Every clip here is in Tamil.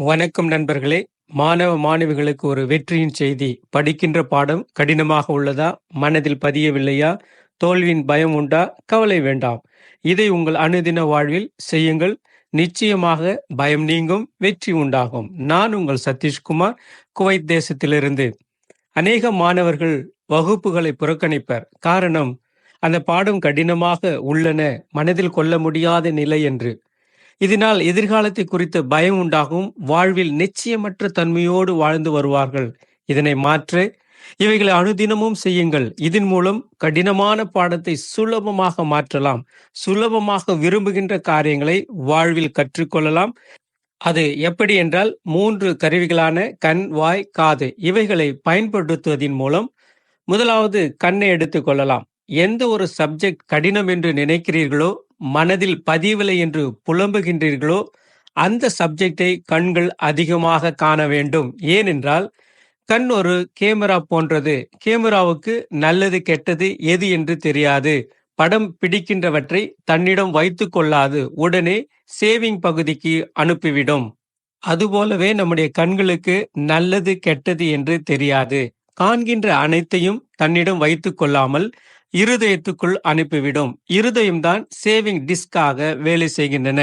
வணக்கம் நண்பர்களே. மாணவ மாணவிகளுக்கு ஒரு வெற்றியின் செய்தி. படிக்கின்ற பாடம் கடினமாக உள்ளதா? மனதில் பதியவில்லையா? தோல்வியின் பயம் உண்டா? கவலை வேண்டாம். இதை உங்கள் அனுதின வாழ்வில் செய்யுங்கள். நிச்சயமாக பயம் நீங்கும் வெற்றி உண்டாகும். நான் உங்கள் சதீஷ்குமார் குவைத் தேசத்திலிருந்து. அநேக மாணவர்கள் வகுப்புகளை புறக்கணிப்பர். காரணம் அந்த பாடம் கடினமாக உள்ளன. மனதில் கொள்ள முடியாத நிலை என்று. இதனால் எதிர்காலத்தை குறித்த பயம் உண்டாகும். வாழ்வில் நிச்சயமற்ற தன்மையோடு வாழ்ந்து வருவார்கள். இதனை மாற்ற இவைகளை அனுதினமும் செய்யுங்கள். இதன் மூலம் கடினமான பாடத்தை சுலபமாக மாற்றலாம். சுலபமாக விரும்புகின்ற காரியங்களை வாழ்வில் கற்றுக்கொள்ளலாம். அது எப்படி என்றால் மூன்று கருவிகளான கண் வாய் காது இவைகளை பயன்படுத்துவதன் மூலம் முதலாவது கண்ணை எடுத்துக்கொள்ளலாம் எந்த ஒரு சப்ஜெக்ட் கடினம் என்று நினைக்கிறீர்களோ மனதில் பதியவில்லை என்று புலம்புகின்றீர்களோ அந்த சப்ஜெக்டை கண்கள் அதிகமாக காண வேண்டும். ஏனென்றால் கண் ஒரு கேமரா போன்றது. கேமராவுக்கு நல்லது கெட்டது எது என்று தெரியாது. படம் பிடிக்கின்றவற்றை தன்னிடம் வைத்து கொள்ளாது. உடனே சேவிங் பகுதிக்கு அனுப்பிவிடும். அதுபோலவே நம்முடைய கண்களுக்கு நல்லது கெட்டது என்று தெரியாது. காண்கின்ற அனைத்தையும் தன்னிடம் வைத்து கொள்ளாமல் இருதயத்துக்குள் அனுப்பிவிடும். இருதயம்தான் சேவிங் டிஸ்காக வேலை செய்கின்றன.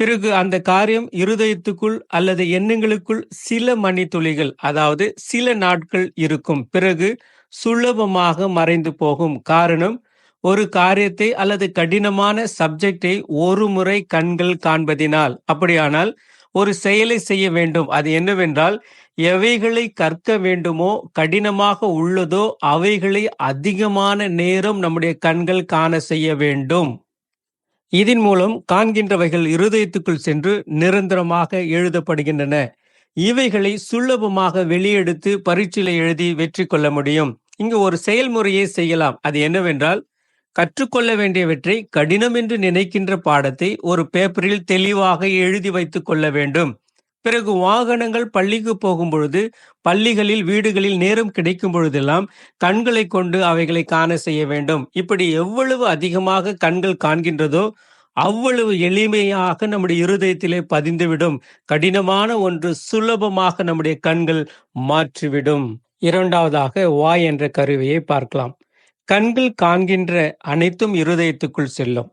பிறகு அந்த காரியம் இருதயத்துக்குள் அல்லது எண்ணங்களுக்குள் சில மணித்துளிகள் அதாவது சில நாட்கள் இருக்கும். பிறகு சுலபமாக மறைந்து போகும். காரணம் ஒரு காரியத்தை அல்லது கடினமான சப்ஜெக்டை ஒரு முறை கண்கள் காண்பதினால். அப்படியானால் ஒரு செயலை செய்ய வேண்டும். அது என்னவென்றால் எவைகளை கற்க வேண்டுமோ கடினமாக உள்ளதோ அவைகளை அதிகமான நேரம் நம்முடைய கண்கள் காண செய்ய வேண்டும். இதன் மூலம் காண்கின்றவைகள் இருதயத்துக்குள் சென்று நிரந்தரமாக எழுதப்படுகின்றன. இவைகளை சுலபமாக வெளியெடுத்து பரீட்சையில் எழுதி வெற்றி கொள்ள முடியும். இங்கு ஒரு செயல்முறையை செய்யலாம். அது என்னவென்றால் கற்றுக்கொள்ள வேண்டியவற்றை கடினம் என்று நினைக்கின்ற பாடத்தை ஒரு பேப்பரில் தெளிவாக எழுதி வைத்துக் கொள்ள வேண்டும். பிறகு வாகனங்கள் பள்ளிக்கு போகும் பொழுது பள்ளிகளில் வீடுகளில் நேரம் கிடைக்கும் பொழுதெல்லாம் கண்களை கொண்டு அவைகளை காண செய்ய வேண்டும். இப்படி எவ்வளவு அதிகமாக கண்கள் காண்கின்றதோ அவ்வளவு எளிமையாக நம்முடைய இருதயத்திலே பதிந்துவிடும். கடினமான ஒன்று சுலபமாக நம்முடைய கண்கள் மாற்றிவிடும். இரண்டாவதாக வாய் என்ற கருவியை பார்க்கலாம். கண்கள் காண்கின்ற அனைத்தும் இருதயத்துக்குள் செல்லும்.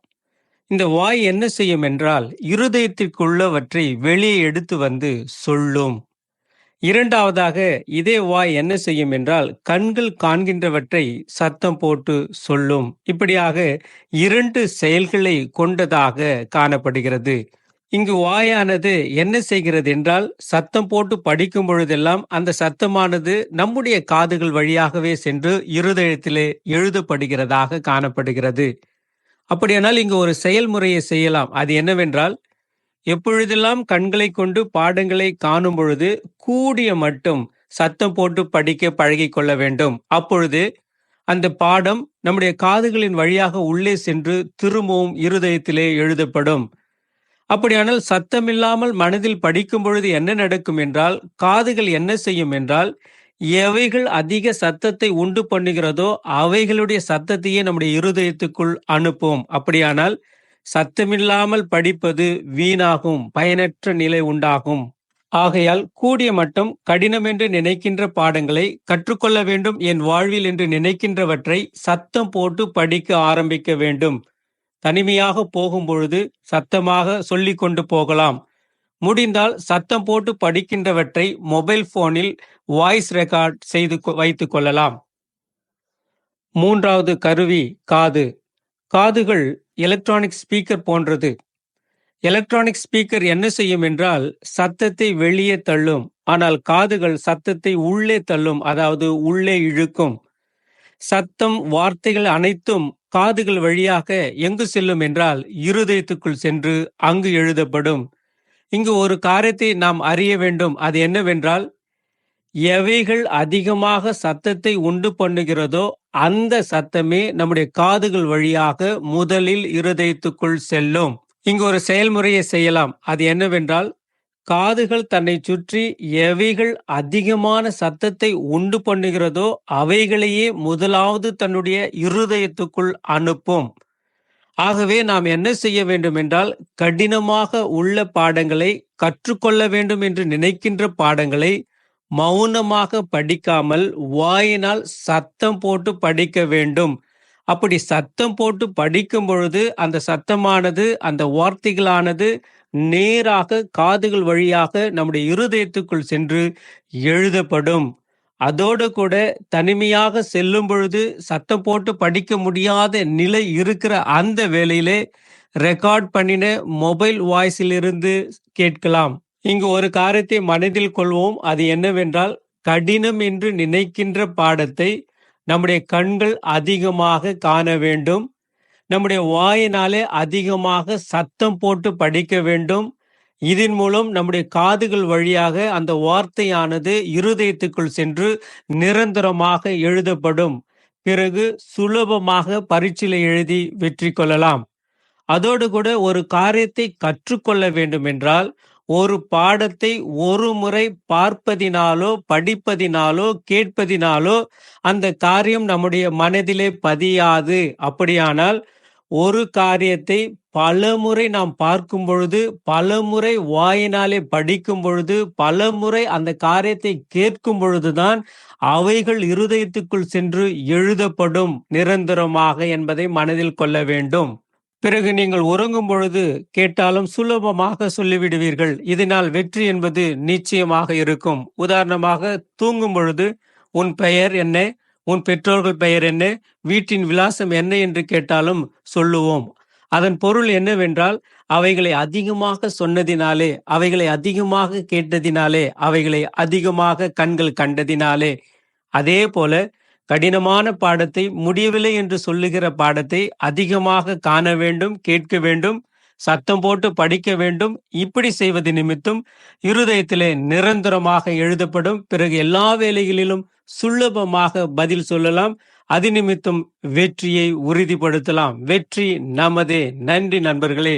இந்த வாய் என்ன செய்யும் என்றால் இருதயத்திற்குள்ளவற்றை வெளியே எடுத்து வந்து சொல்லும். இரண்டாவதாக இதே வாய் என்ன செய்யும் என்றால் கண்கள் காண்கின்றவற்றை சத்தம் போட்டு சொல்லும். இப்படியாக இரண்டு செயல்களை கொண்டதாக காணப்படுகிறது. இங்கு வாயானது என்ன செய்கிறது என்றால் சத்தம் போட்டு படிக்கும் பொழுதெல்லாம் அந்த சத்தமானது நம்முடைய காதுகள் வழியாகவே சென்று இருதயத்திலே எழுதப்படுகிறதாக காணப்படுகிறது. அப்படியானால் இங்கு ஒரு செயல்முறையை செய்யலாம். அது என்னவென்றால் எப்பொழுதெல்லாம் கண்களை கொண்டு பாடங்களை காணும் பொழுது கூடிய மட்டும் சத்தம் போட்டு படிக்க பழகி கொள்ள வேண்டும். அப்பொழுது அந்த பாடம் நம்முடைய காதுகளின் வழியாக உள்ளே சென்று திரும்பவும் இருதயத்திலே எழுதப்படும். அப்படியானால் சத்தமில்லாமல் மனதில் படிக்கும் பொழுது என்ன நடக்கும் என்றால் காதுகள் என்ன செய்யும் என்றால் எவைகள் அதிக சத்தத்தை உண்டு பண்ணுகிறதோ அவைகளுடைய சத்தத்தையே நம்முடைய இருதயத்துக்குள் அனுப்பும். அப்படியானால் சத்தமில்லாமல் படிப்பது வீணாகும் பயனற்ற நிலை உண்டாகும். ஆகையால் கூடிய மட்டும் கடினம் என்று நினைக்கின்ற பாடங்களை கற்றுக்கொள்ள வேண்டும். என் வாழ்வில் என்று நினைக்கின்றவற்றை சத்தம் போட்டு படிக்க ஆரம்பிக்க வேண்டும். தனிமையாக போகும் பொழுது சத்தமாக சொல்லி கொண்டு போகலாம். முடிந்தால் சத்தம் போட்டு படிக்கின்றவற்றை மொபைல் போனில் வாய்ஸ் ரெக்கார்ட் செய்து வைத்துக் கொள்ளலாம். மூன்றாவது கருவி காது. காதுகள் எலக்ட்ரானிக் ஸ்பீக்கர் போன்றது. எலக்ட்ரானிக் ஸ்பீக்கர் என்ன செய்யும் என்றால் சத்தத்தை வெளியே தள்ளும். ஆனால் காதுகள் சத்தத்தை உள்ளே தள்ளும் அதாவது உள்ளே இழுக்கும். சத்தம் வார்த்தைகள் அனைத்தும் காதுகள் வழியாக எங்கு செல்லும் என்றால் இருதயத்துக்குள் சென்று அங்கு எழுதப்படும். இங்கு ஒரு காரியத்தை நாம் அறிய வேண்டும். அது என்னவென்றால் எவைகள் அதிகமாக சத்தத்தை உண்டு பண்ணுகிறதோ அந்த சத்தமே நம்முடைய காதுகள் வழியாக முதலில் இருதயத்துக்குள் செல்லும். இங்கு ஒரு செயல்முறையை செய்யலாம். அது என்னவென்றால் காதுகள் தன்னை சுற்றி எவைகள் அதிகமான சத்தத்தை உண்டு பண்ணுகிறதோ அவைகளையே முதலாவது தன்னுடைய இருதயத்துக்குள் அனுப்பும். ஆகவே நாம் என்ன செய்ய வேண்டும் என்றால் கடினமாக உள்ள பாடங்களை கற்றுக்கொள்ள வேண்டும் என்று நினைக்கின்ற பாடங்களை மௌனமாக படிக்காமல் வாயினால் சத்தம் போட்டு படிக்க வேண்டும். அப்படி சத்தம் போட்டு படிக்கும் பொழுது அந்த சத்தமானது அந்த வார்த்தைகளானது நேராக காதுகள் வழியாக நம்முடைய இருதயத்துக்குள் சென்று எழுதப்படும். அதோடு கூட தனிமையாக செல்லும் பொழுது சத்தம் போட்டு படிக்க முடியாத நிலை இருக்கிற அந்த வேலையிலே ரெக்கார்ட் பண்ணின மொபைல் வாய்ஸிலிருந்து கேட்கலாம். இங்கு ஒரு காரியத்தை மனதில் கொள்வோம். அது என்னவென்றால் கடினம் என்று நினைக்கின்ற பாடத்தை நம்முடைய கண்கள் அதிகமாக காண வேண்டும். நம்முடைய வாயினாலே அதிகமாக சத்தம் போட்டு படிக்க வேண்டும். இதன் மூலம் நம்முடைய காதுகள் வழியாக அந்த வார்த்தையானது இருதயத்துக்குள் சென்று நிரந்தரமாக எழுதப்படும். பிறகு சுலபமாக பரீட்சையில் எழுதி வெற்றி கொள்ளலாம். அதோடு கூட ஒரு காரியத்தை கற்றுக்கொள்ள வேண்டும் என்றால் ஒரு பாடத்தை ஒரு முறை பார்ப்பதினாலோ படிப்பதினாலோ கேட்பதினாலோ அந்த காரியம் நம்முடைய மனதிலே பதியாது. அப்படியானால் ஒரு காரியத்தை பலமுறை நாம் பார்க்கும் பொழுது பலமுறை வாயினாலே படிக்கும் பொழுது பலமுறை அந்த காரியத்தை கேட்கும் பொழுதுதான் அவைகள் இருதயத்துக்குள் சென்று எழுதப்படும் நிரந்தரமாக என்பதை மனதில் கொள்ள வேண்டும். பிறகு நீங்கள் உறங்கும் பொழுது கேட்டாலும் சுலபமாக சொல்லிவிடுவீர்கள். இதனால் வெற்றி என்பது நிச்சயமாக இருக்கும். உதாரணமாக தூங்கும் பொழுது உன் பெயர் என்ன? உன் பெற்றோர்கள் பெயர் என்ன? வீட்டின் விலாசம் என்ன? என்று கேட்டாலும் சொல்லுவோம். அதன் பொருள் என்னவென்றால் அவைகளை அதிகமாக சொன்னதினாலே அவைகளை அதிகமாக கேட்டதினாலே அவைகளை அதிகமாக கண்கள் கண்டதினாலே. அதே போல கடினமான பாடத்தை முடியவில்லை என்று சொல்லுகிற பாடத்தை அதிகமாக காண வேண்டும் கேட்க வேண்டும் சத்தம் போட்டு படிக்க வேண்டும். இப்படி செய்வது நிமித்தம் இருதயத்திலே நிரந்தரமாக எழுதப்படும். பிறகு எல்லா வேலைகளிலும் சுலபமாக பதில் சொல்லலாம். அது நிமித்தம் வெற்றியை உறுதிப்படுத்தலாம். வெற்றி நமதே. நன்றி நண்பர்களே.